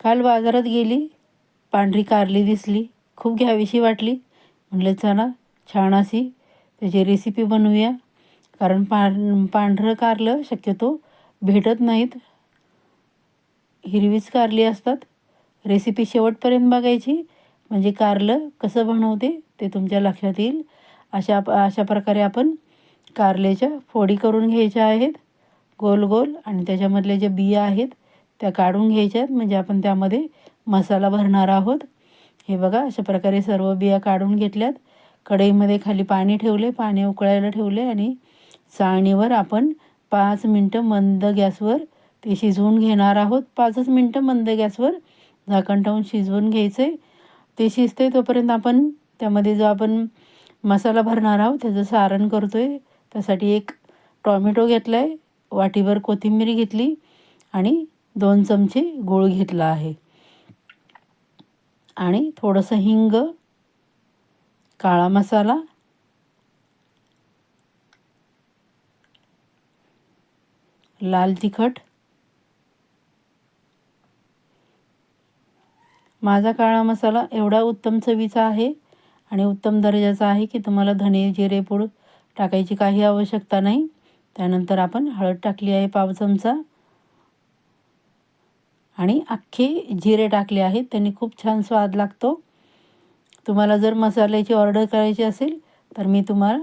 काल बाजारात गेली पांढरी कारली दिसली खूप घ्यावीशी वाटली. म्हटलं चला छान अशी त्याची रेसिपी बनवूया. कारण पां पांढरं कारलं शक्यतो भेटत नाहीत. हिरवीच कारली असतात. रेसिपी शेवटपर्यंत बघायची. म्हणजे कारलं कसं बनवते ते तुमच्या लक्षात येईल. अशा अशा प्रकारे आपण कारल्याच्या फोडी करून घ्यायच्या आहेत. गोल गोल आणि त्याच्यामधले ज्या बिया आहेत त्या काढून घ्यायच्या आहेत. म्हणजे आपण त्यामध्ये मसाला भरणार आहोत. हे बघा अशा प्रकारे सर्व बिया काढून घेतल्यात. कढईमध्ये खाली पाणी ठेवले पाणी उकळायला ठेवले आणि चाळणीवर आपण पाच मिनटं मंद गॅसवर ते शिजवून घेणार आहोत. पाचच मिनटं मंद गॅसवर झाकण ठेवून शिजवून घ्यायचं. आहे ते शिजते तोपर्यंत आपण त्यामध्ये जो आपण मसाला भरणार आहोत त्याचं सारण करतो आहे त्यासाठी एक टॉमॅटो घेतला आहे वाटीवर कोथिंबीर घेतली आणि दोन चमचे गूळ घेतला आहे. आणि थोडंसं हिंग काळा मसाला लाल तिखट माझा काळा मसाला एवढा उत्तम चवीचा आहे आणि उत्तम दर्जाचा आहे की तुम्हाला धने जिरे पूड टाकायची काही आवश्यकता नाही. त्यानंतर आपण हळद टाकली आहे पाव चमचा. आणि अख्खे जिरे टाकले आहेत. त्यांनी खूप छान स्वाद लागतो. तुम्हाला जर मसाल्याची ऑर्डर करायची असेल तर मी तुम्हाला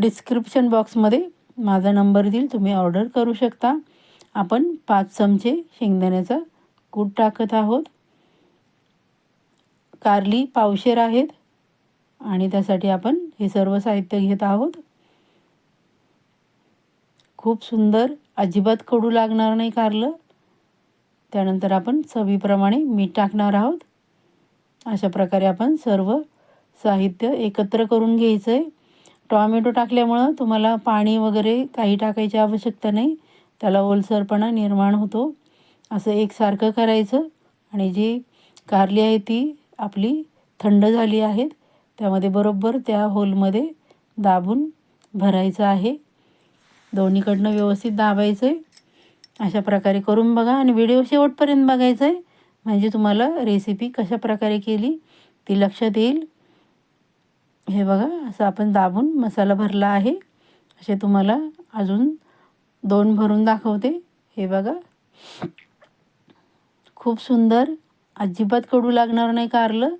डिस्क्रिप्शन बॉक्समध्ये माझा नंबर देईल. तुम्ही ऑर्डर करू शकता. आपण पाच चमचे शेंगदाण्याचा कूट टाकत आहोत. कारली पावशेर आहेत. आणि त्यासाठी आपण हे सर्व साहित्य घेत आहोत. खूप सुंदर अजिबात कडू लागणार नाही कारलं. त्यानंतर आपण चवीप्रमाणे मीठ टाकणार आहोत. अशा प्रकारे आपण सर्व साहित्य एकत्र करून घ्यायचं आहे टॉमॅटो टाकल्यामुळं तुम्हाला पाणी वगैरे काही टाकायची आवश्यकता नाही. त्याला ओलसरपणा निर्माण होतो. असं एकसारखं करायचं. आणि जी कारली आहे ती आपली थंड झाली आहेत. त्यामध्ये बरोबर त्या होलमध्ये दाबून भरायचं आहे. दोन्हीकडनं व्यवस्थित दाबायचं आहे अशा प्रकारे करून बघा आणि व्हिडिओ शेवटपर्यंत बघायचा आहे म्हणजे तुम्हाला रेसिपी कशा प्रकारे केली ती लक्षात येईल. हे बघा असं आपण दाबून मसाला भरला आहे. असे तुम्हाला अजून दोन भरून दाखवते. हे बघा. खूप सुंदर. अजिबात कडू लागणार नाही कारलं.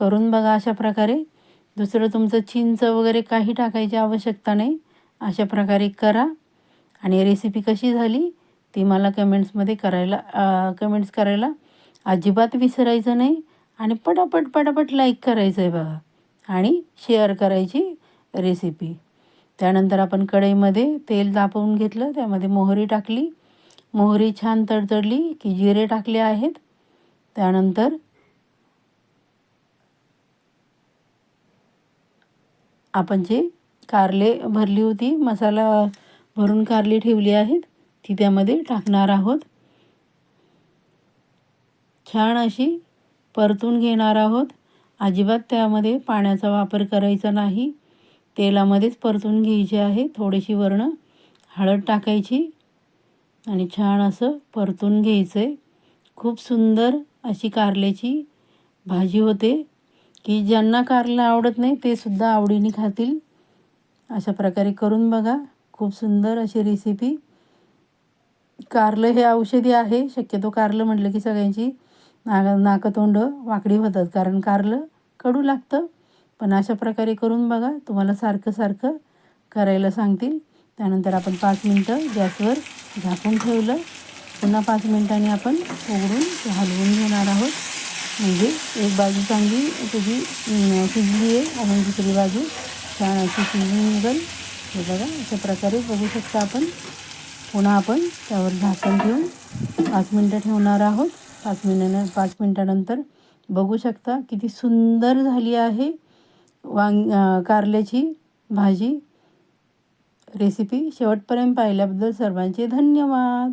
करून बघा अशा प्रकारे. दुसरं तुमचं चिंच वगैरे काही टाकायची आवश्यकता नाही. अशा प्रकारे करा. आणि रेसिपी कशी झाली ती मला कमेंट्समध्ये करायला कमेंट्स करायला अजिबात विसरायचं नाही आणि पटापट पटापट लाईक करायचं आहे बघा. आणि शेअर करायची रेसिपी त्यानंतर आपण कढईमध्ये तेल तापवून घेतलं त्यामध्ये मोहरी टाकली. मोहरी छान तडतडली की जिरे टाकले आहेत. त्यानंतर आपण जे कारले भरली होती मसाला भरून कारली ठेवली आहेत. ती त्यामध्ये टाकणार आहोत. छान अशी परतून घेणार आहोत. अजिबात त्यामध्ये पाण्याचा वापर करायचा नाही. तेलामध्येच परतून घ्यायची आहे. थोडीशी वरणं हळद टाकायची आणि छान असं परतून घ्यायचं आहे खूप सुंदर अशी कारल्याची भाजी होते. की ज्यांना कारलं आवडत नाही ते सुद्धा आवडीने खातील. अशा प्रकारे करून बघा. खूप सुंदर अशी रेसिपी कारलं हे औषधी आहे. शक्यतो कारलं म्हटलं की सगळ्यांची नाग नाकतोंड वाकडी होतात. कारण कारलं कडू लागतं. पण अशा प्रकारे करून बघा तुम्हाला सारखं सारखं करायला सांगतील. त्यानंतर आपण पाच मिनटं गॅसवर झाकून ठेवलं. पुन्हा पाच मिनटांनी आपण उघडून हलवून घेणार आहोत. म्हणजे एक बाजू चांगली तुझी शिजली आहे आणि दुसरी बाजू छान अशी शिजून निघेल. हे बघा अशा प्रकारे बघू शकता आपण. पुन्हा आपण त्यावर झाकण ठेवून पाच मिनटं ठेवणार आहोत. पाच मिनिटानं पाच मिनटानंतर बघू शकता किती सुंदर झाली आहे वांग कारल्याची भाजी. रेसिपी शेवटपर्यंत पाहिल्याबद्दल सर्वांचे धन्यवाद.